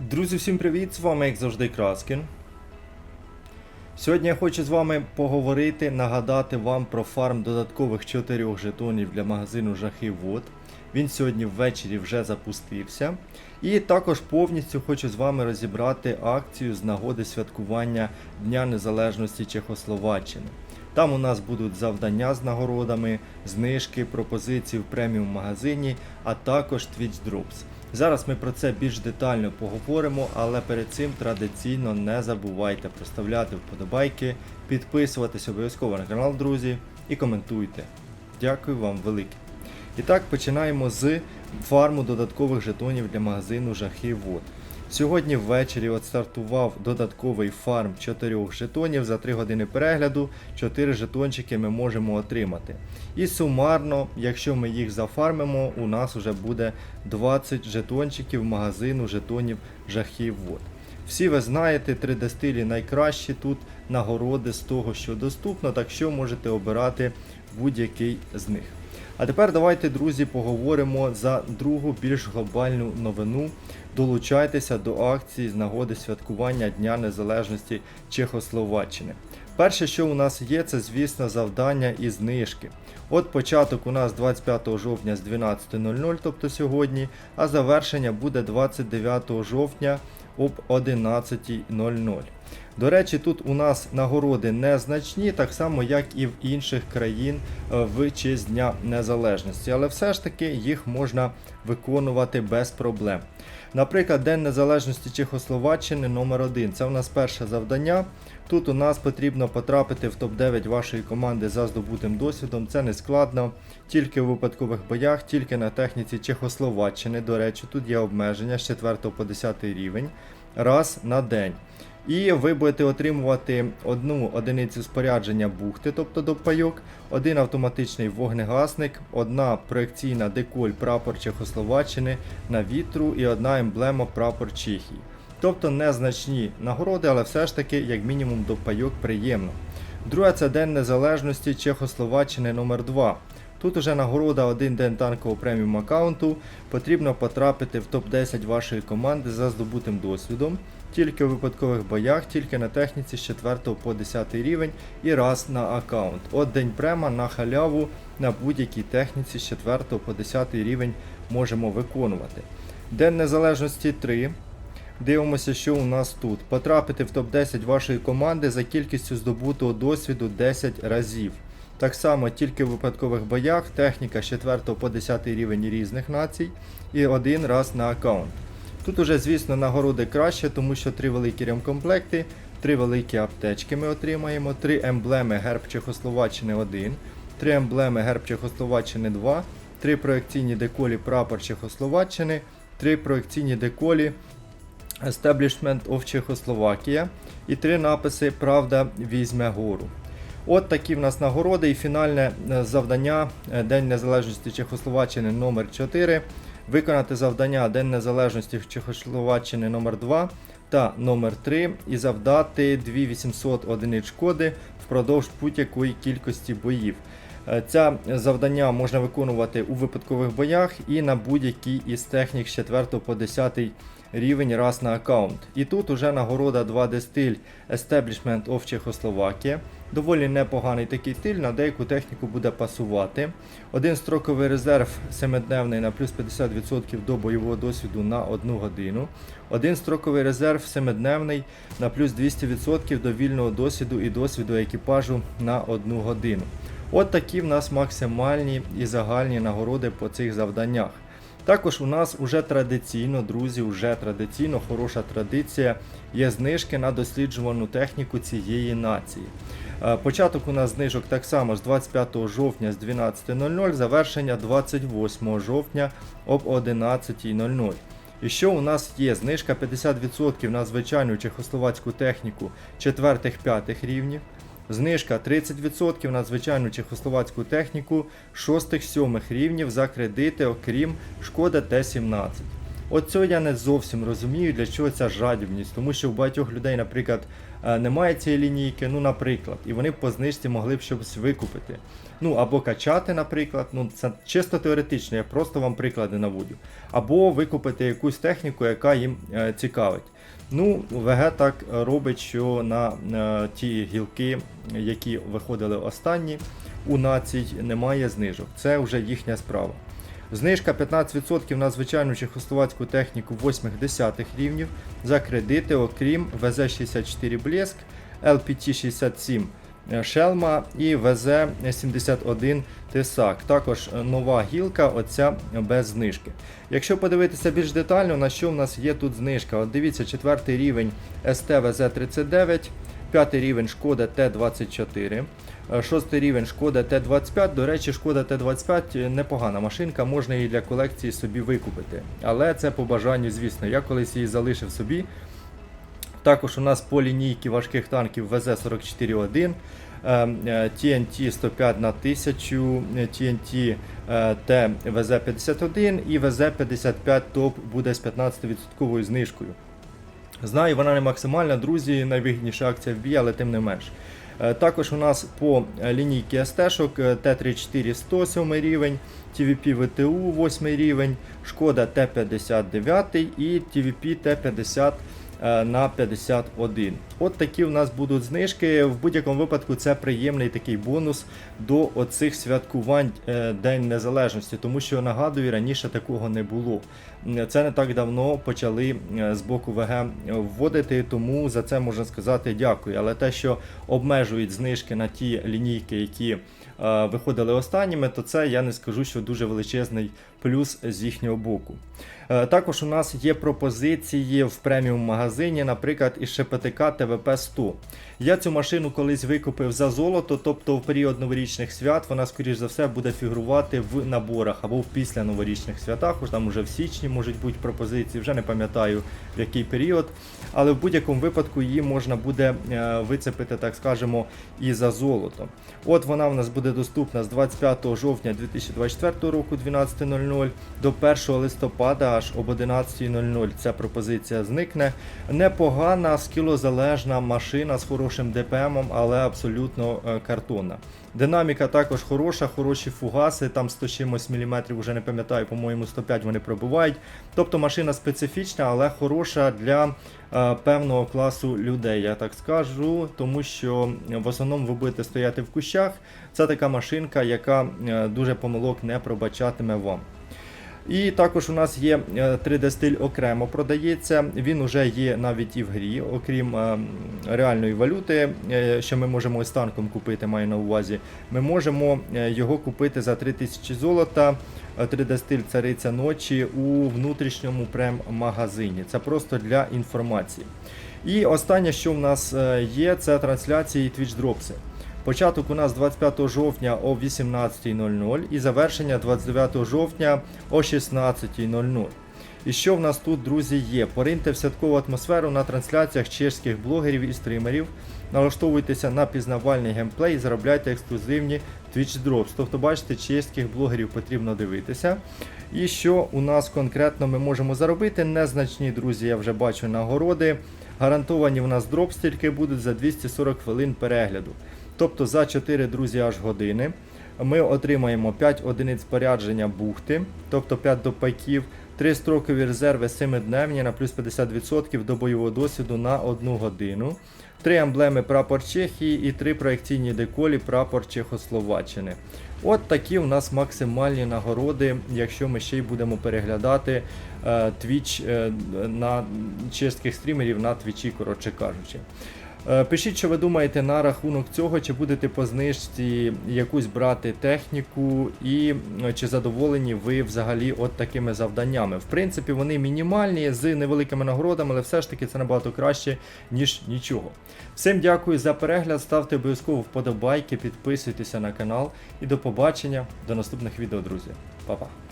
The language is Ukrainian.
Друзі, всім привіт! З вами, як завжди, Краскін. Сьогодні я хочу з вами поговорити, нагадати вам про фарм додаткових 4 жетонів для магазину Жахи Вод. Він сьогодні ввечері вже запустився. І також повністю хочу з вами розібрати акцію з нагоди святкування Дня Незалежності Чехословаччини. Там у нас будуть завдання з нагородами, знижки, пропозиції в преміум магазині, а також Twitch Drops. Зараз ми про це більш детально поговоримо, але перед цим традиційно не забувайте проставляти вподобайки, підписуватись обов'язково на канал, друзі, і коментуйте. Дякую вам велике. І так, починаємо з фарму додаткових жетонів для магазину жахів Вод. Сьогодні ввечері от стартував додатковий фарм 4 жетонів за 3 години перегляду. 4 жетончики ми можемо отримати. І сумарно, якщо ми їх зафармимо, у нас вже буде 20 жетончиків магазину жетонів Жахів Вод. Всі ви знаєте, 3D стилі найкращі тут нагороди з того, що доступно, так що можете обирати будь-який з них. А тепер давайте, друзі, поговоримо за другу більш глобальну новину. Долучайтеся до акції з нагоди святкування Дня Незалежності Чехословаччини. Перше, що у нас є, це, звісно, завдання і знижки. От початок у нас 25 жовтня з 12.00, тобто сьогодні, а завершення буде 29 жовтня об 11.00. До речі, тут у нас нагороди незначні, так само як і в інших країн е, в честь Дня Незалежності, але все ж таки їх можна виконувати без проблем. Наприклад, День Незалежності Чехословаччини номер 1 Це у нас перше завдання. Тут у нас потрібно потрапити в топ-9 вашої команди за здобутим досвідом. Це не складно, тільки у випадкових боях, тільки на техніці Чехословаччини. До речі, тут є обмеження з 4 по 10 рівень раз на день. І ви будете отримувати одну одиницю спорядження бухти, тобто до пайок, один автоматичний вогнегасник, одна проекційна деколь прапор Чехословаччини на вітру і одна емблема прапор Чехії. Тобто незначні нагороди, але все ж таки, як мінімум, до пайок приємно. Друге це День Незалежності Чехословаччини номер 2 Тут уже нагорода один день танкового преміум аккаунту. Потрібно потрапити в топ-10 вашої команди за здобутим досвідом, тільки у випадкових боях, тільки на техніці з 4 по 10 рівень і раз на аккаунт. От день према на халяву на будь-якій техніці з 4 по 10 рівень можемо виконувати. День Незалежності 3. Дивимося, що у нас тут. Потрапити в топ-10 вашої команди за кількістю здобутого досвіду 10 разів. Так само тільки в випадкових боях, техніка з 4 по 10 рівень різних націй і один раз на аккаунт. Тут уже, звісно, нагороди краще, тому що три великі ремкомплекти, три великі аптечки ми отримаємо, три емблеми Герб Чехословаччини 1, три емблеми Герб Чехословаччини 2, три проекційні деколі Прапор Чехословаччини, три проекційні деколі Establishment of Чехословакія і три написи Правда візьме гору. От такі в нас нагороди і фінальне е, завдання е, День Незалежності Чехословаччини номер 4 Виконати завдання День Незалежності Чехословаччини номер 2 та номер 3 і завдати 2800 одиниць шкоди впродовж будь-якої кількості боїв. Це завдання можна виконувати у випадкових боях і на будь-якій із технік з 4 по 10 рівень раз на аккаунт. І тут уже нагорода 2D стиль Establishment of Czechoslovakia. Доволі непоганий такий стиль, на деяку техніку буде пасувати. Один строковий резерв 7-дневний на плюс 50% до бойового досвіду на 1 годину. Один строковий резерв 7-дневний на плюс 200% до вільного досвіду і досвіду екіпажу на 1 годину. От такі в нас максимальні і загальні нагороди по цих завданнях. Також у нас вже традиційно, друзі, вже традиційно хороша традиція є знижки на досліджувану техніку цієї нації. Е, Початок у нас знижок так само з 25 жовтня з 12.00, завершення 28 жовтня об 11.00. І що у нас є? Знижка 50% на звичайну чехословацьку техніку 4-5 рівнів. Знижка 30% на звичайну чехословацьку техніку 6-7 рівнів за кредити, окрім шкода Т-17. Оцього я не зовсім розумію, для чого ця жадібність, тому що у багатьох людей, наприклад, е, немає цієї лінійки, ну, наприклад, і вони по знижці могли б щось викупити. Ну, або качати, наприклад, ну це чисто теоретично, я просто вам приклади наводю. Або викупити якусь техніку, яка їм е, цікавить. Ну, ВГ так робить, що на е, ті гілки, які виходили останні, у націй немає знижок. Це вже їхня справа. Знижка 15% на звичайну чехословацьку техніку 8-10 рівнів за кредити, окрім ВЗ-64 Блеск, LPT-67 Шелма і ВЗ-71 Тесак. Також нова гілка, оця без знижки. Якщо подивитися більш детально, на що в нас є тут знижка. От дивіться, четвертий рівень СТ ВЗ-39, п'ятий рівень Шкода Т-24. Е, Шостий рівень Шкода Т-25. До речі, Шкода Т-25 непогана машинка, можна її для колекції собі викупити. Але це по бажанню, звісно. Я колись її залишив собі. Також у нас по лінійці важких танків ВЗ-44-1, TNT 105 на 1000, TNT Т ВЗ-51 і ВЗ-55 топ буде з 15% знижкою. Знаю, вона не максимальна, друзі, найвигідніша акція в бій, але тим не менш. Е, Також у нас по лінійці СТ-шок Т-34 107 рівень, TVP ВТУ 8 рівень, Шкода Т-59 і TVP Т-50 е, на 51. От такі у нас будуть знижки. В будь-якому випадку це приємний такий бонус до оцих святкувань е, День Незалежності, тому що нагадую, раніше такого не було. Це не так давно почали е, з боку ВГ вводити, тому за це можна сказати дякую. Але те, що обмежують знижки на ті лінійки, які е, виходили останніми, то це я не скажу, що дуже величезний плюс з їхнього боку. Е, Також у нас є пропозиції в преміум магазині, наприклад, із ШПТК ТВП 100. Я цю машину колись викупив за золото, тобто в період новорічних свят вона, скоріш за все, буде фігурувати в наборах або в після новорічних святах, там уже в січні можуть бути пропозиції, вже не пам'ятаю в який період. Але в будь-якому випадку її можна буде е, вицепити, так скажемо, і за золото. От вона в нас буде доступна з 25 жовтня 2024 року 12.00 до 1 листопада аж об 11.00 ця пропозиція зникне. Непогана, скілозалежна машина з хорошим ДПМом, але абсолютно е, картонна. Динаміка також хороша, хороші фугаси, там 100 чимось міліметрів, вже не пам'ятаю, по-моєму, 105 вони пробувають. Тобто машина специфічна, але хороша для е, певного класу людей, я так скажу, тому що в основному ви будете стояти в кущах. Це така машинка, яка е, дуже помилок не пробачатиме вам. І також у нас є е, 3D стиль окремо продається. Він уже є навіть і в грі, окрім е, реальної валюти, е, що ми можемо ось танком купити, маю на увазі. Ми можемо е, його купити за 3000 золота. Е, 3D стиль цариця ночі у внутрішньому прем-магазині. Це просто для інформації. І останнє, що в нас е, є, це трансляції Twitch Dropsi. Початок у нас 25 жовтня о 18.00 і завершення 29 жовтня о 16.00. І що в нас тут, друзі, є? Пориньте в святкову атмосферу на трансляціях чешських блогерів і стрімерів. Налаштовуйтеся на пізнавальний геймплей і заробляйте ексклюзивні Twitch Drops. Тобто, бачите, чеських блогерів потрібно дивитися. І що у нас конкретно ми можемо заробити? Незначні, друзі, я вже бачу нагороди. Гарантовані у нас дропс тільки будуть за 240 хвилин перегляду. Тобто за 4 друзі аж години ми отримаємо 5 одиниць спорядження бухти, тобто 5 допайків, 3 строкові резерви 7-дневні на плюс 50% до бойового досвіду на 1 годину, 3 емблеми прапор Чехії і 3 проекційні деколі прапор Чехословаччини. От такі у нас максимальні нагороди, якщо ми ще й будемо переглядати е, е, на чеських стрімерів на твічі, коротше кажучи. Е, Пишіть, що ви думаєте на рахунок цього, чи будете по знижці якусь брати техніку, і е, чи задоволені ви взагалі от такими завданнями. В принципі, вони мінімальні з невеликими нагородами, але все ж таки це набагато краще, ніж нічого. Всім дякую за перегляд, ставте обов'язково вподобайки, підписуйтеся на канал і до побачення до наступних відео, друзі. Па-па.